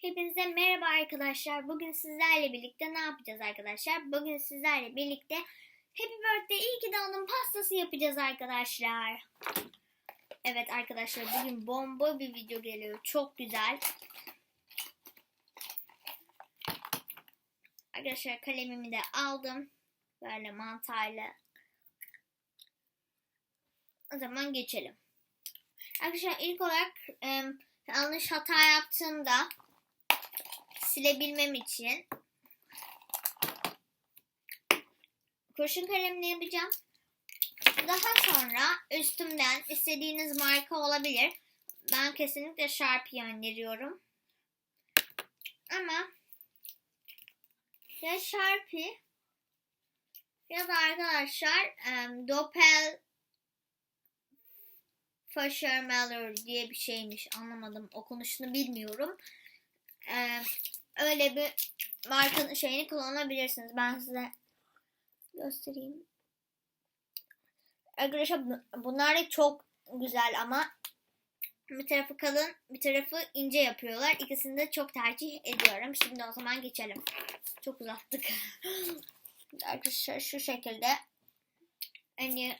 Hepinize merhaba arkadaşlar. Bugün sizlerle birlikte ne yapacağız arkadaşlar? Bugün sizlerle birlikte Happy Birthday iyi ki doğdun pastası yapacağız arkadaşlar. Evet arkadaşlar bugün bomba bir video geliyor. Çok güzel. Arkadaşlar kalemimi de aldım. Böyle mantayla. O zaman geçelim. Arkadaşlar ilk olarak e, yanlış hata yaptığımda silebilmem için kurşun kalemle yapacağım. Daha sonra üstümden istediğiniz marka olabilir. Ben kesinlikle Sharpie öneriyorum. Ama ya Sharpie ya da arkadaşlar um, Doppel Fashermeller diye bir şeymiş. Anlamadım. Okunuşunu bilmiyorum. Ee, öyle bir markanın şeyini kullanabilirsiniz. Ben size göstereyim. Arkadaşlar bu- bunlar da çok güzel ama bir tarafı kalın, bir tarafı ince yapıyorlar. İkisini de çok tercih ediyorum. Şimdi o zaman geçelim. Çok uzattık. Arkadaşlar şu şekilde en iyi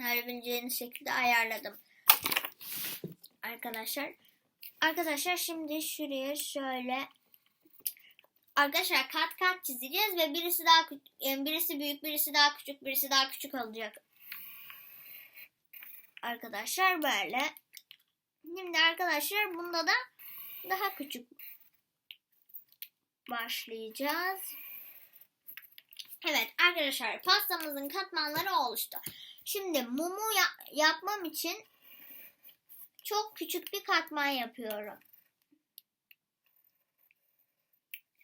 verebileceğiniz şekilde ayarladım. Arkadaşlar. Arkadaşlar şimdi şuraya şöyle Arkadaşlar kat kat çizeceğiz ve birisi daha e, birisi büyük, birisi daha küçük, birisi daha küçük olacak. Arkadaşlar böyle. Şimdi arkadaşlar bunda da daha küçük başlayacağız. Evet arkadaşlar pastamızın katmanları oluştu. Şimdi mumu ya- yapmam için çok küçük bir katman yapıyorum.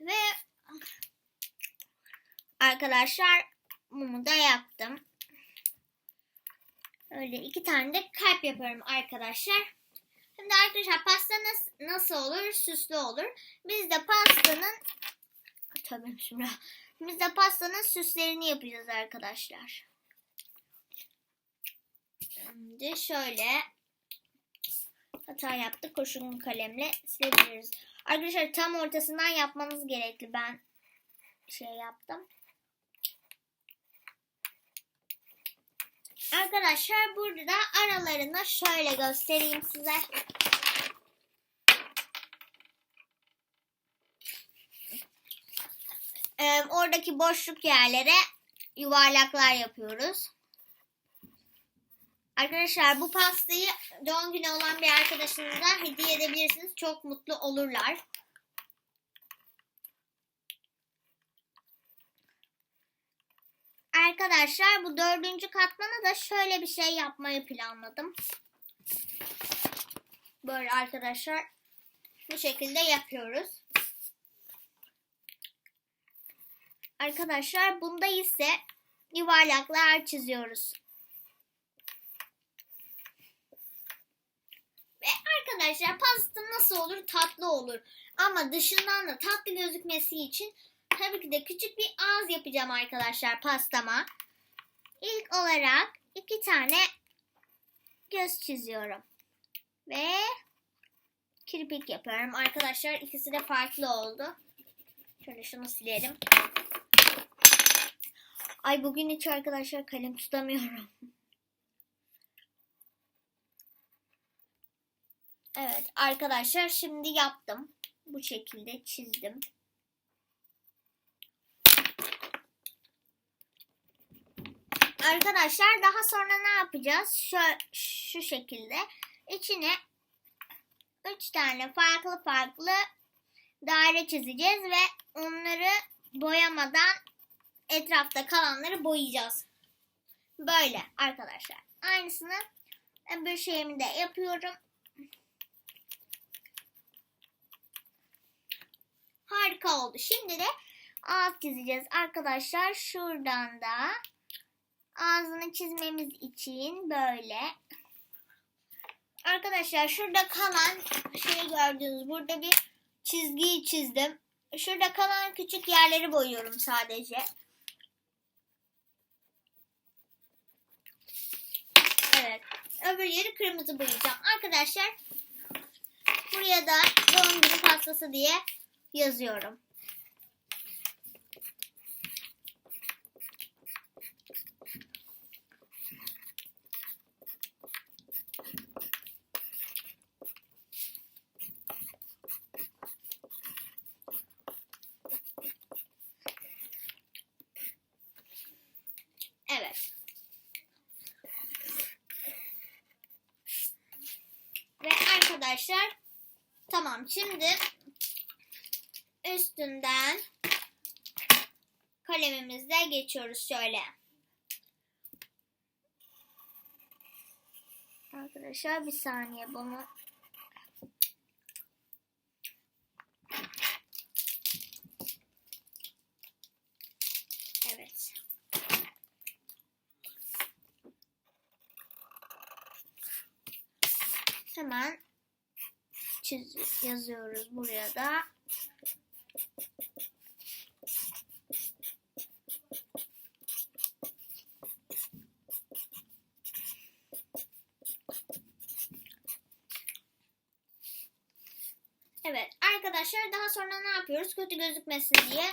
Ve arkadaşlar mumu da yaptım. Öyle iki tane de kalp yapıyorum arkadaşlar. Şimdi arkadaşlar pasta nas- nasıl olur? Süslü olur. Biz de pastanın tabii şimdi biz de pastanın süslerini yapacağız arkadaşlar. Şimdi şöyle hata yaptık. Kurşun kalemle silebiliriz. Arkadaşlar tam ortasından yapmanız gerekli. Ben şey yaptım. Arkadaşlar burada aralarını şöyle göstereyim size. Ee, oradaki boşluk yerlere yuvarlaklar yapıyoruz. Arkadaşlar bu pastayı doğum günü olan bir arkadaşınıza hediye edebilirsiniz. Çok mutlu olurlar. Arkadaşlar bu dördüncü katmana da şöyle bir şey yapmayı planladım. Böyle arkadaşlar bu şekilde yapıyoruz. Arkadaşlar bunda ise yuvarlaklar çiziyoruz. Ve arkadaşlar pasta nasıl olur? Tatlı olur. Ama dışından da tatlı gözükmesi için tabii ki de küçük bir ağız yapacağım arkadaşlar pastama. İlk olarak iki tane göz çiziyorum. Ve kirpik yapıyorum. Arkadaşlar ikisi de farklı oldu. Şöyle şunu silelim. Ay bugün hiç arkadaşlar kalem tutamıyorum. Evet arkadaşlar şimdi yaptım. Bu şekilde çizdim. Arkadaşlar daha sonra ne yapacağız? Şu, şu şekilde içine 3 tane farklı farklı daire çizeceğiz ve onları boyamadan etrafta kalanları boyayacağız. Böyle arkadaşlar. Aynısını öbür şeyimi de yapıyorum. Harika oldu. Şimdi de ağız çizeceğiz arkadaşlar. Şuradan da ağzını çizmemiz için böyle. Arkadaşlar şurada kalan şey gördüğünüz burada bir çizgiyi çizdim. Şurada kalan küçük yerleri boyuyorum sadece. Evet. Öbür yeri kırmızı boyayacağım. Arkadaşlar buraya da doğum günü pastası diye yazıyorum. Evet. Ve arkadaşlar tamam şimdi üstünden kalemimizle geçiyoruz şöyle. Arkadaşlar bir saniye bunu Evet. Hemen çiz yazıyoruz buraya da. Evet arkadaşlar daha sonra ne yapıyoruz? Kötü gözükmesin diye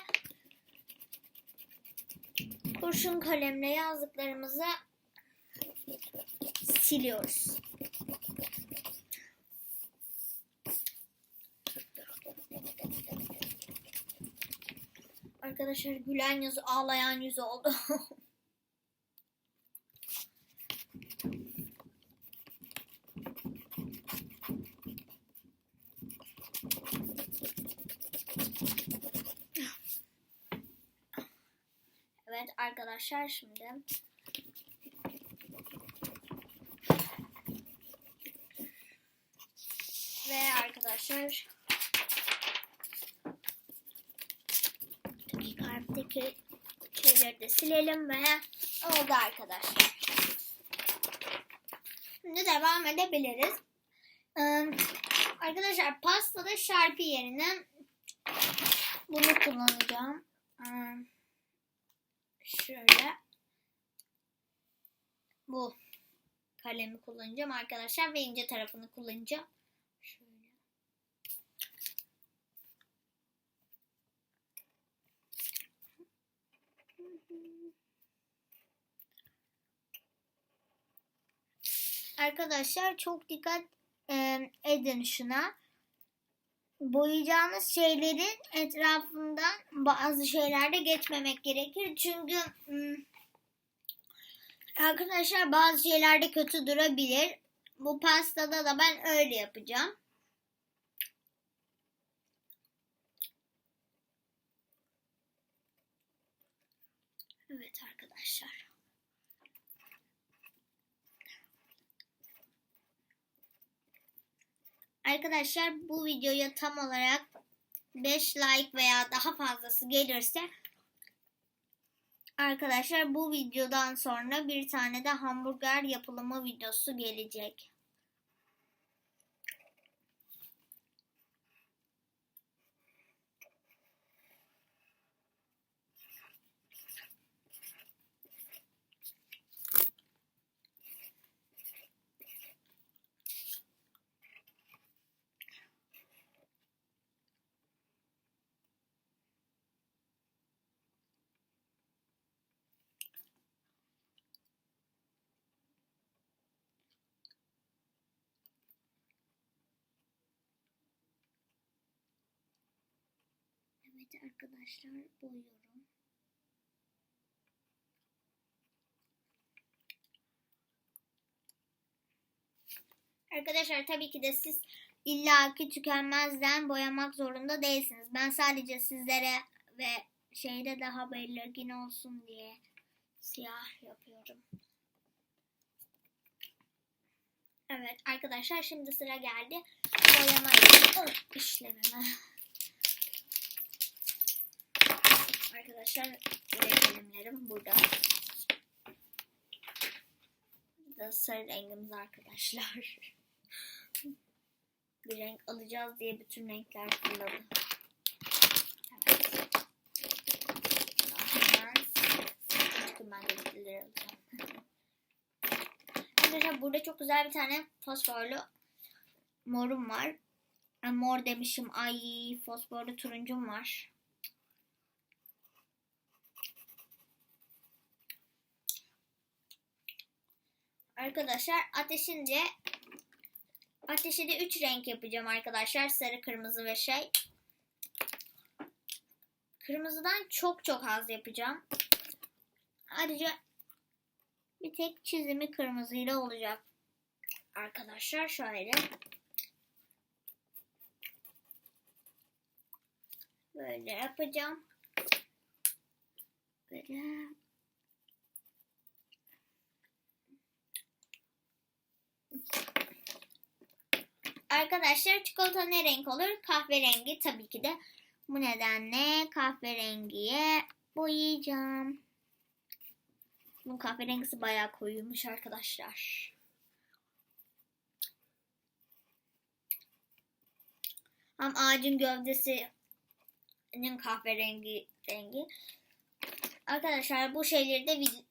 kurşun kalemle yazdıklarımızı siliyoruz. Arkadaşlar gülen yüz ağlayan yüz oldu. evet arkadaşlar şimdi ve arkadaşlar kalpteki şeyleri de silelim ve oldu arkadaşlar. Şimdi devam edebiliriz. Ee, arkadaşlar pastada şarpı yerine bunu kullanacağım. Ee, şöyle bu kalemi kullanacağım arkadaşlar ve ince tarafını kullanacağım. Arkadaşlar çok dikkat edin şuna. Boyayacağınız şeylerin etrafından bazı şeylerde geçmemek gerekir. Çünkü hmm, arkadaşlar bazı şeylerde kötü durabilir. Bu pastada da ben öyle yapacağım. Evet arkadaşlar. Arkadaşlar bu videoya tam olarak 5 like veya daha fazlası gelirse arkadaşlar bu videodan sonra bir tane de hamburger yapılımı videosu gelecek. Evet arkadaşlar boyuyorum. Arkadaşlar tabii ki de siz illaki tükenmezden boyamak zorunda değilsiniz. Ben sadece sizlere ve şeyde daha belirgin olsun diye siyah yapıyorum. Evet arkadaşlar şimdi sıra geldi boyama işlemime. Arkadaşlar kalemlerim burada. Burada sarı rengimiz arkadaşlar. Bir renk alacağız diye bütün renkler fırladı. Arkadaşlar burada çok güzel bir tane fosforlu morum var. Ay, mor demişim. Ay fosforlu turuncum var. Arkadaşlar ateşince ateşi de 3 renk yapacağım arkadaşlar. Sarı, kırmızı ve şey. Kırmızıdan çok çok az yapacağım. Ayrıca bir tek çizimi kırmızıyla olacak. Arkadaşlar şöyle. Böyle yapacağım. Böyle. Arkadaşlar çikolata ne renk olur? Kahverengi tabii ki de. Bu nedenle kahverengiye boyayacağım. Bu kahverengisi bayağı koyuymuş arkadaşlar. Hem ağacın gövdesinin kahverengi rengi. Arkadaşlar bu şeyleri de vil,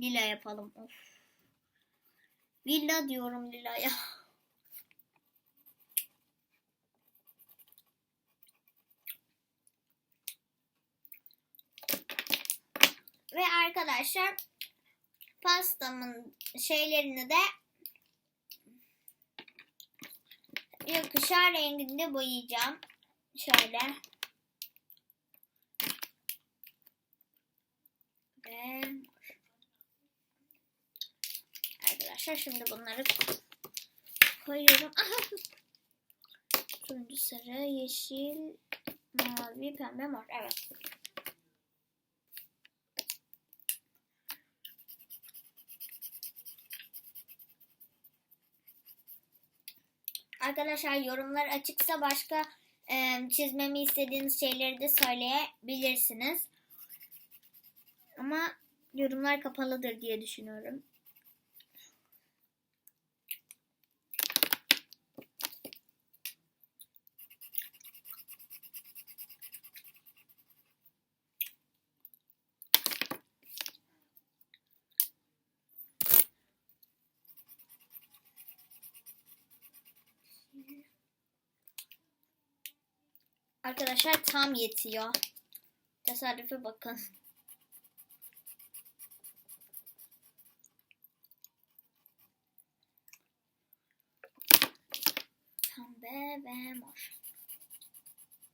lila yapalım. Of. Villa diyorum lilaya. Ve arkadaşlar pastamın şeylerini de yakışar renginde boyayacağım. Şöyle. Ve arkadaşlar şimdi bunları koyuyorum. Turuncu, sarı, yeşil, mavi, pembe, mor. Evet. Arkadaşlar yorumlar açıksa başka e, çizmemi istediğiniz şeyleri de söyleyebilirsiniz. Ama yorumlar kapalıdır diye düşünüyorum. Arkadaşlar tam yetiyor. Tesadüfe bakın. Pembe ve mor.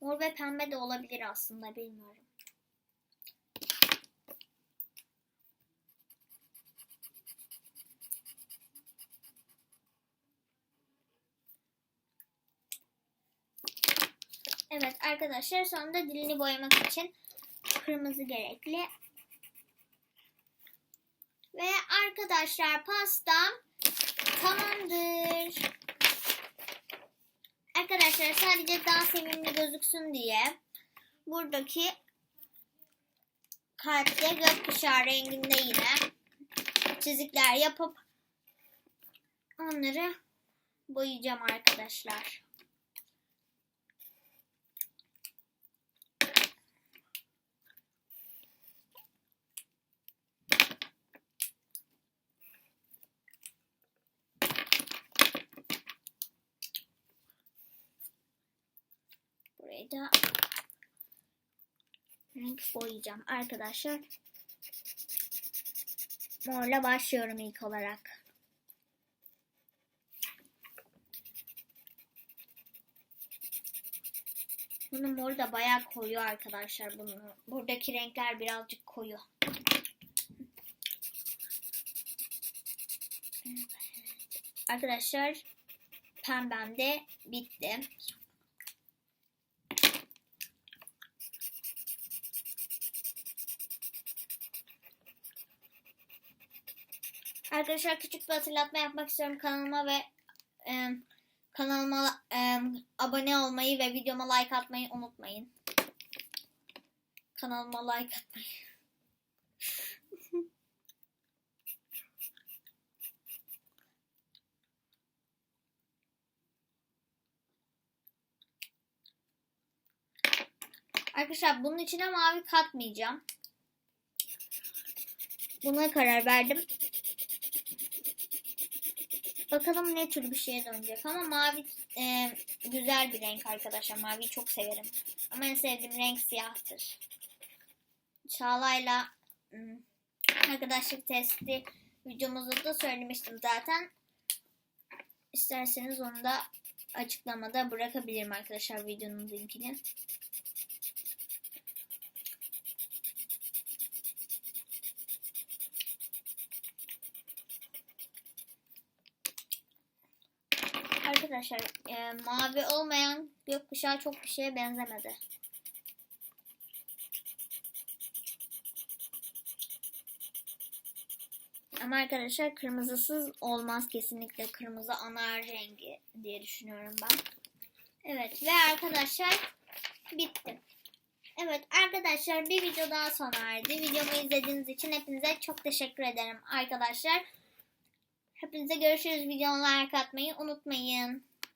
Mor ve pembe de olabilir aslında bilmiyorum. Evet arkadaşlar sonunda dilini boyamak için kırmızı gerekli. Ve arkadaşlar pastam tamamdır. Arkadaşlar sadece daha sevimli gözüksün diye buradaki kalpte gökkuşağı renginde yine çizikler yapıp onları boyayacağım arkadaşlar. Da renk boyayacağım arkadaşlar. Morla başlıyorum ilk olarak. Bunun moru da bayağı koyu arkadaşlar. Bunu, buradaki renkler birazcık koyu. Arkadaşlar pembem de bitti. Arkadaşlar küçük bir hatırlatma yapmak istiyorum kanalıma ve e, kanalıma e, abone olmayı ve videoma like atmayı unutmayın. Kanalıma like atmayı. Arkadaşlar bunun içine mavi katmayacağım. Buna karar verdim. Bakalım ne tür bir şeye dönecek ama mavi e, güzel bir renk arkadaşlar. Maviyi çok severim. Ama en sevdiğim renk siyahtır. Çağla'yla hmm, arkadaşlık testi videomuzda da söylemiştim zaten. İsterseniz onu da açıklamada bırakabilirim arkadaşlar videonun linkini. Arkadaşlar e, mavi olmayan gökkuşağı çok bir şeye benzemedi. Ama arkadaşlar kırmızısız olmaz kesinlikle. Kırmızı ana rengi diye düşünüyorum ben. Evet ve arkadaşlar bitti. Evet arkadaşlar bir video daha sona erdi. Videomu izlediğiniz için hepinize çok teşekkür ederim arkadaşlar. Hepinize görüşürüz. Videomu like atmayı unutmayın.